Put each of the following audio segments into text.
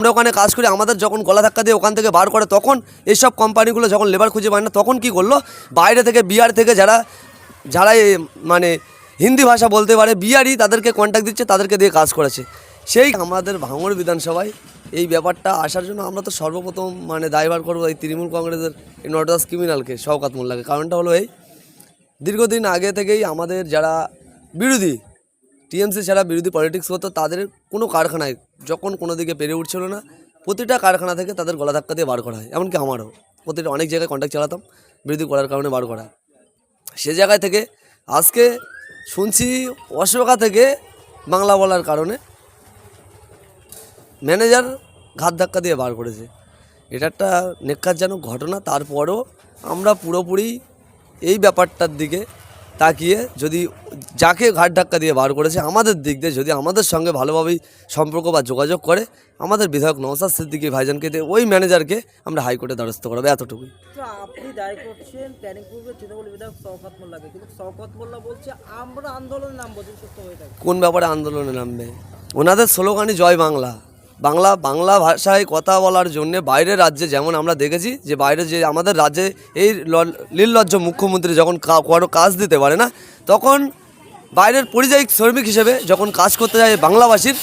আমরা ওখানে কাজ করি, আমাদের যখন গলা ধাক্কা দিয়ে ওখান থেকে বার করে, তখন এইসব কোম্পানিগুলো যখন লেবার খুঁজে পায় না, তখন কি করল? বাইরে থেকে বিহার থেকে যারা যারা মানে হিন্দি ভাষা বলতে পারে বিহারই তাদেরকে কন্ট্যাক্ট দিচ্ছে, তাদেরকে দিয়ে কাজ করেছে সেই আমাদের ভাঙড় বিধানসভায় এই ব্যাপারটা আসার জন্য আমরা তো সর্বপ্রথম মানে দায়ভার করব এই তৃণমূল কংগ্রেসের নটরাজ ক্রিমিনালকে শওকাত মোল্লাকে। কারণটা হলো এই, দীর্ঘদিন আগে থেকেই আমাদের যারা বিরোধী টিএমসি ছাড়া বিরোধী পলিটিক্স করতো, তাদের কোনো কারখানায় যখন কোনো দিকে পেরে উঠছিল না, প্রতিটা কারখানা থেকে তাদের গলা ধাক্কা দিয়ে বার করা হয়। এমনকি আমারও। প্রতিটা অনেক জায়গায় কন্ট্যাক্ট চালাতাম, বিরোধী করার কারণে বার করা সে জায়গায় থেকে আজকে শুনছি অশোকা থেকে বাংলা বলার কারণে ম্যানেজার ঘাত ধাক্কা দিয়ে বার করেছে। এটা একটা নেকারজনক ঘটনা। তারপরও আমরা পুরোপুরি এই ব্যাপারটার দিকে তাকিয়ে যদি যাকে ঘাট ধাক্কা দিয়ে বার করেছে আমাদের দিক দিয়ে যদি আমাদের সঙ্গে ভালোভাবেই সম্পর্ক বা যোগাযোগ করে আমাদের বিধায়ক নওসাদ সিদ্দিকি ভাইজানকে দিয়ে ওই ম্যানেজারকে আমরা হাইকোর্টে দ্বারস্থ করাবো এতটুকুই। আপনি দায়ী করছেন ক্যানিং পূর্বের তৃণমূল বিধায়ক শওকত মোল্লাকে কিন্তু শওকত মোল্লা বলছে আমরা আন্দোলনে নামবো যদি সত্য থাকে। কোন ব্যাপারে আন্দোলনে নামবে? ওনাদের স্লোগানই জয় বাংলা। বাংলা বাংলা ভাষায় কথা বলার জন্য বাইরের রাজ্যে, যেমন আমরা দেখেছি যে বাইরে যে আমাদের রাজ্যে এই নির্লজ্জ মুখ্যমন্ত্রী যখন কা- কোনো কাজ দিতে পারে না, তখন বাইরের পরিযায়ী শ্রমিক হিসেবে যখন কাজ করতে যায় বাংলাভাষীর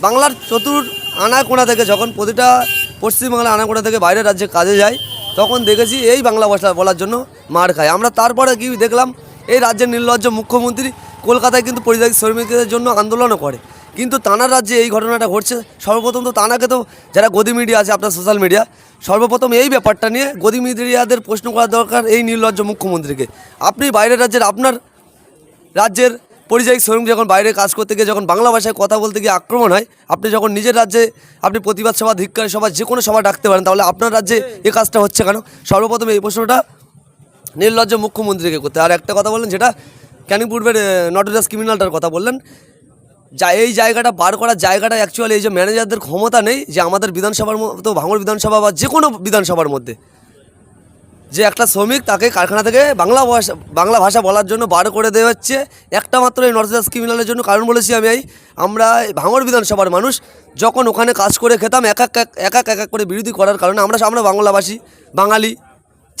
বাংলার চতুর আনাকোনা থেকে যখন প্রতিটা পশ্চিমবাংলার আনাকোনা থেকে বাইরের রাজ্যে কাজে যায়, তখন দেখেছি এই বাংলা ভাষা বলার জন্য মার খায়। আমরা তারপরে কি দেখলাম, এই রাজ্যের নির্লজ্জ মুখ্যমন্ত্রী কলকাতায় কিন্তু পরিযায়ী শ্রমিকদের জন্য আন্দোলনও করে। কিন্তু তানার রাজ্যে এই ঘটনাটা ঘটছে। সর্বপ্রথম তো তানাকে তো যারা গদি মিডিয়া আছে আপনার সোশ্যাল মিডিয়া সর্বপ্রথম এই ব্যাপারটা নিয়ে গদি মিডিয়াদের প্রশ্ন করা দরকার এই নির্লজ্জ মুখ্যমন্ত্রীকে। আপনি বাইরের রাজ্যের, আপনার রাজ্যের পরিযায়ী শ্রমিক যখন বাইরে কাজ করতে গিয়ে যখন বাংলা ভাষায় কথা বলতে গিয়ে আক্রমণ হয়, আপনি যখন নিজের রাজ্যে আপনি প্রতিবাদ সভা, ধিক্কার সভা যে কোনো সভা ডাকতে পারেন, তাহলে আপনার রাজ্যে এই কাজটা হচ্ছে কেন? সর্বপ্রথম এই প্রশ্নটা নির্লজ্জ মুখ্যমন্ত্রীকে করতে আর একটা কথা বললেন, যেটা ক্যানিং পূর্বের নটরাজ ক্রিমিনালটার কথা বললেন যা, এই জায়গাটা বার করার জায়গাটা অ্যাকচুয়ালি এই যে ম্যানেজারদের ক্ষমতা নেই যে আমাদের বিধানসভার মতো ভাঙড় বিধানসভা বা যে কোনো বিধানসভার মধ্যে। যে একটা শ্রমিক তাকে কারখানা থেকে বাংলা ভাষা বাংলা ভাষা বলার জন্য বার করে দেওয়া হচ্ছে, একটা মাত্র এই নর্থ ইস্ট ক্রিমিনালের জন্য কারণ বলেছি আমি এই, আমরা ভাঙড় বিধানসভার মানুষ, যখন ওখানে কাজ করে খেতাম, এক- এক এক এক এক করে বিরোধী করার কারণে আমরা আমরা বাংলাভাষী বাঙালি।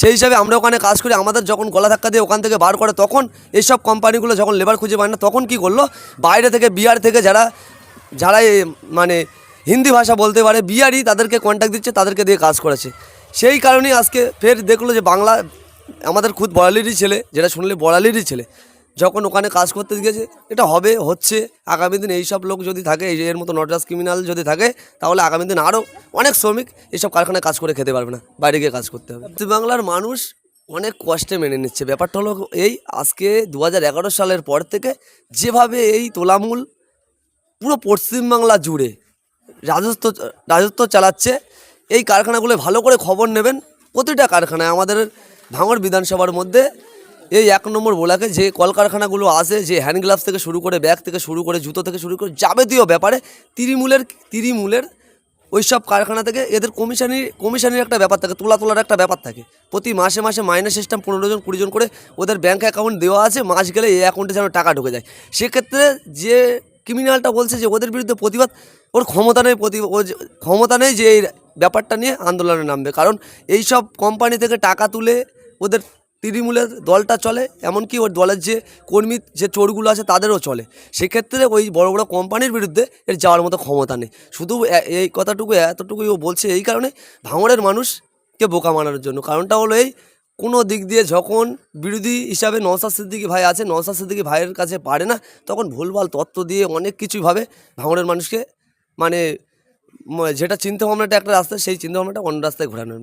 সেই হিসাবে আমরা ওখানে কাজ করি, আমাদের যখন গলা ধাক্কা দিয়ে ওখান থেকে বার করে, তখন এইসব কোম্পানিগুলো যখন লেবার খুঁজে পায় না, তখন কি করল? বাইরে থেকে বিহার থেকে যারা যারা মানে হিন্দি ভাষা বলতে পারে বিহারই তাদেরকে কন্ট্যাক্ট দিচ্ছে, তাদেরকে দিয়ে কাজ করেছে সেই কারণেই আজকে ফের দেখল যে বাংলা, আমাদের খুদ বড়ালিরই ছেলে, যেটা শুনলে বড়ালিরই ছেলে। যখন ওখানে কাজ করতে গিয়েছে, এটা হবে, হচ্ছে, আগামী দিন এইসব লোক যদি থাকে, এই এর মতো নটরাজ ক্রিমিনাল যদি থাকে, তাহলে আগামী দিন আরও অনেক শ্রমিক এইসব কারখানায় কাজ করে খেতে পারবে না, বাইরে গিয়ে কাজ করতে হবে। বাংলার মানুষ অনেক কষ্টে মেনে নিচ্ছে। ব্যাপারটা হলো এই, আজকে দু হাজার এগারো সালের পর থেকে যেভাবে এই তোলামূল পুরো পশ্চিমবাংলা জুড়ে রাজত্ব রাজত্ব চালাচ্ছে, এই কারখানাগুলো ভালো করে খবর নেবেন, প্রতিটা কারখানায় আমাদের ভাঙড় বিধানসভার মধ্যে এই এক নম্বর বোলাকে যে কলকারখানাগুলো আসে, যে হ্যান্ড গ্লাভস থেকে শুরু করে ব্যাগ থেকে শুরু করে জুতো থেকে শুরু করে যাবতীয় ব্যাপারে তৃণমূলের তৃণমূলের ওই সব কারখানা থেকে এদের কমিশনি কমিশনের একটা ব্যাপার থাকে, তোলা তোলার একটা ব্যাপার থাকে। প্রতি মাসে মাসে মাইনাস সিস্টেম পনেরো জন, কুড়ি জন করে ওদের ব্যাঙ্ক অ্যাকাউন্ট দেওয়া আছে, মাস গেলে এই অ্যাকাউন্টে যেন টাকা ঢুকে যায়। সেক্ষেত্রে যে ক্রিমিনালটা বলছে যে ওদের বিরুদ্ধে প্রতিবাদ, ওর ক্ষমতা নেই প্রতি, ও ক্ষমতা নেই যে এই ব্যাপারটা নিয়ে আন্দোলনে নামবে। কারণ এই সব কোম্পানি থেকে টাকা তুলে ওদের তৃণমূলের দলটা চলে, এমনকি ওর দলের যে কর্মী, যে চোরগুলো আছে তাদেরও চলে। সেক্ষেত্রে ওই বড় বড় কোম্পানির বিরুদ্ধে এর যাওয়ার মতো ক্ষমতা নেই। শুধু এই কথাটুকু, এতটুকুই ও বলছে এই কারণে ভাঙড়ের মানুষকে বোকা মানানোর জন্য। কারণটা হলো এই, কোনো দিক দিয়ে যখন বিরোধী হিসাবে নওসাদ সিদ্দিকী ভাই আছে নওসাদ সিদ্দিকী ভাইয়ের কাছে পারে না, তখন ভুলভাল তত্ত্ব দিয়ে অনেক কিছুই ভাবে ভাঙড়ের মানুষকে। মানে যেটা চিন্তা ভাবনাটা একটা রাস্তা সেই চিন্তা ভাবনাটা অন্য রাস্তায় ঘোরানো